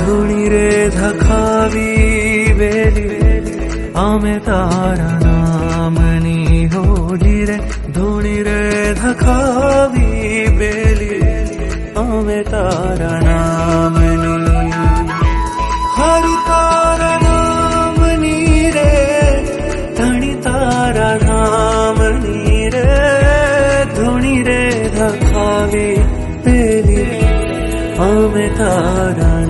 ધૂણીરે ધખાવી વેલી. અમે તારા નામની હોલી રે ધૂણીરે ધખાવી વેલી. અમે તારા નામની હર તારા નામની રે, ધણી તારા નામની રે, ધૂણી રે ધખાવી પેલી અમે તારા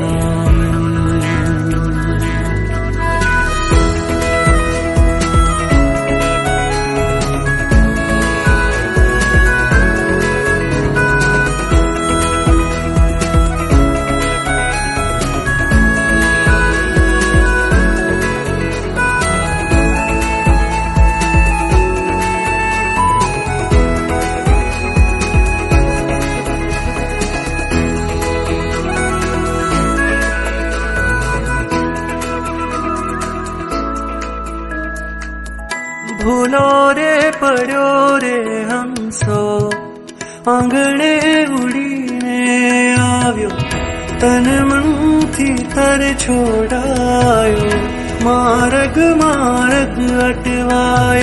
ભૂલો રે, પડ્યો રે હંસો. આંગણે ઉડીને આવ્યો. તન મનથી તર છોડાયો. માર્ગ માર્ગ અટવાયો.